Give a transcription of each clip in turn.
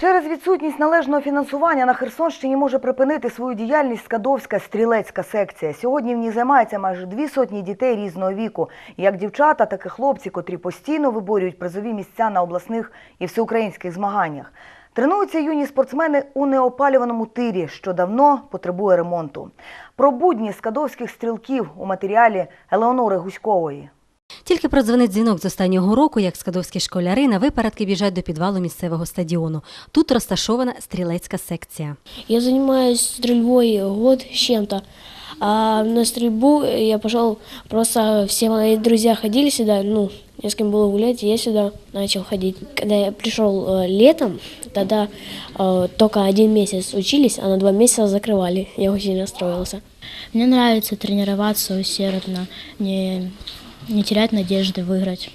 Через відсутність належного фінансування на Херсонщині може припинити свою діяльність Скадовська стрілецька секція. Сьогодні в ній займаються майже дві сотні дітей різного віку, як дівчата, так і хлопці, котрі постійно виборюють призові місця на обласних і всеукраїнських змаганнях. Тренуються юні спортсмени у неопалюваному тирі, що давно потребує ремонту. Про будні скадовських стрілків у матеріалі Елеонори Гуськової. Тільки продзвонить дзвінок з останнього року, як скадовські школяри на випарадки біжать до підвалу місцевого стадіону. Тут розташована стрілецька секція. Я займаюся стрільбою год с чем-то. А на стрельбу я пішов, просто всі мої друзі ходили сюди. ну, не с кем было гулять, и я сюда начал ходить. Когда я пришел э, летом, тогда э, только один месяц учились, а на два месяца закрывали. Я очень расстроился. Мне нравится тренироваться усердно, не, не терять надежды выиграть.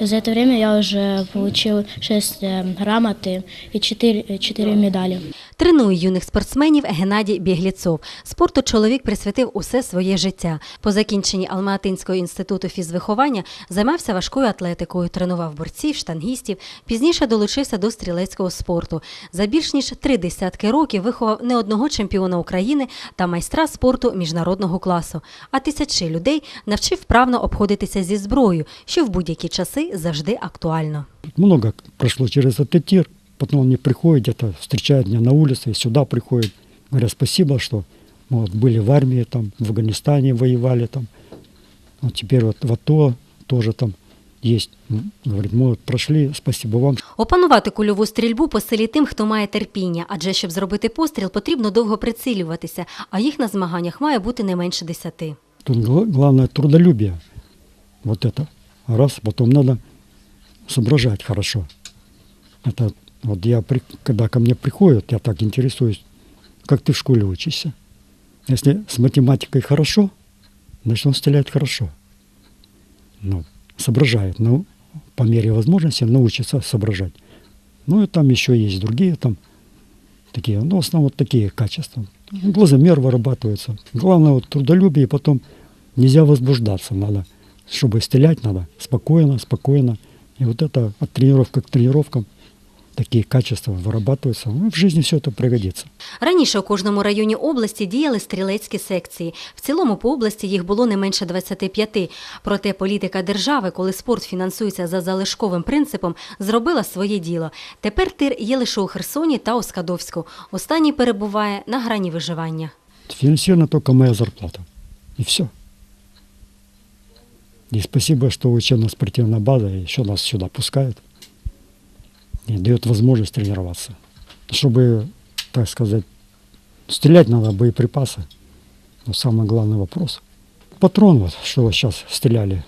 За это время я уже получил 6 грамоты и 4, 4 медали. Тренує юних спортсменів Геннадій Бігліцов. Спорту чоловік присвятив усе своє життя. По закінченні Алматинського інституту фізвиховання займався важкою атлетикою, тренував борців, штангістів. Пізніше долучився до стрілецького спорту. За більш ніж три десятки років виховав не одного чемпіона України та майстра спорту міжнародного класу. А тисячі людей навчив вправно обходитися зі зброєю, що в будь-які часи завжди актуально. Много прошло через этот тир. Потом они приходят, где-то встречают меня на улице, и сюда приходят. Говорят, спасибо, что мы вот были в армии, там, в Афганистане воевали, там. Вот теперь вот в АТО тоже там есть. М, Говорит, мы вот прошли, спасибо вам. Опанувати кульову стрільбу по силі тим, хто має терпіння, адже щоб зробити постріл, потрібно довго прицілюватися, а їх на змаганнях має бути не менше десяти. Тут гла- главное трудолюбие. Вот это. Раз, потом надо соображать хорошо. Это вот я, при- когда ко мне приходят, я так интересуюсь, как ты в школе учишься. Если с математикой хорошо, значит он стреляет хорошо. Ну, соображает. Ну, по мере возможности научится соображать. Ну и там еще есть другие там такие, ну, в основном вот такие качества. Глазомер вырабатывается. Главное вот трудолюбие, потом нельзя возбуждаться, надо, чтобы стрелять надо спокойно, спокойно. И вот это от тренировки к тренировкам такие качества вырабатываются. Ну, в жизни все это пригодится. Раніше у кожному районі області діяли стрілецькі секції. В цілому по області їх було не менше 25. Проте політика держави, коли спорт фінансується за залишковим принципом, зробила своє діло. Тепер тир є лише у Херсоні та у Скадовську. Останній перебуває на грані виживання. Финансирована только моя зарплата. И все. И спасибо, что учебно-спортивная база еще нас сюда пускает и дает возможность тренироваться. Чтобы, так сказать, стрелять надо боеприпасы. Но самый главный вопрос. Патрон, вот, что вот сейчас стреляли,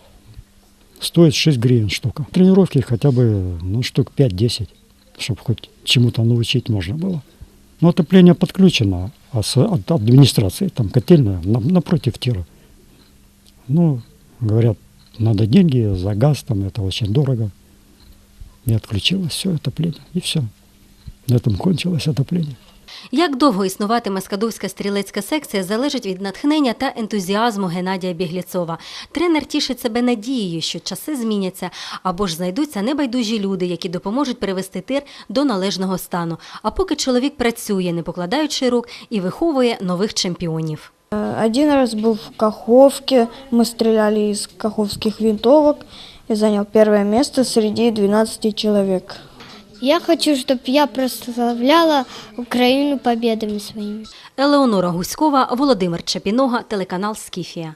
стоит 6 гривен штука. Тренировки хотя бы ну, штук 5-10, чтобы хоть чему-то научить можно было. Но отопление подключено а от администрации, там котельная на- напротив тира. Ну, говорят, надо деньги за газ, там это очень дорого. И отключилось все отопление, и все. На этом кончилось отопление. Як довго існуватиме Скадовська стрілецька секція, залежить від натхнення та ентузіазму Геннадія Бігліцова. Тренер тішить себе надією, що часи зміняться або ж знайдуться небайдужі люди, які допоможуть привести тир до належного стану. А поки чоловік працює, не покладаючи рук, і виховує нових чемпіонів. Один раз был в Каховке, мы стреляли из каховских винтовок и занял первое место среди 12 человек. Я хочу, чтобы я прославляла Украину победами своими. Елеонора Гуськова, Володимир Чепінога, телеканал Скіфія.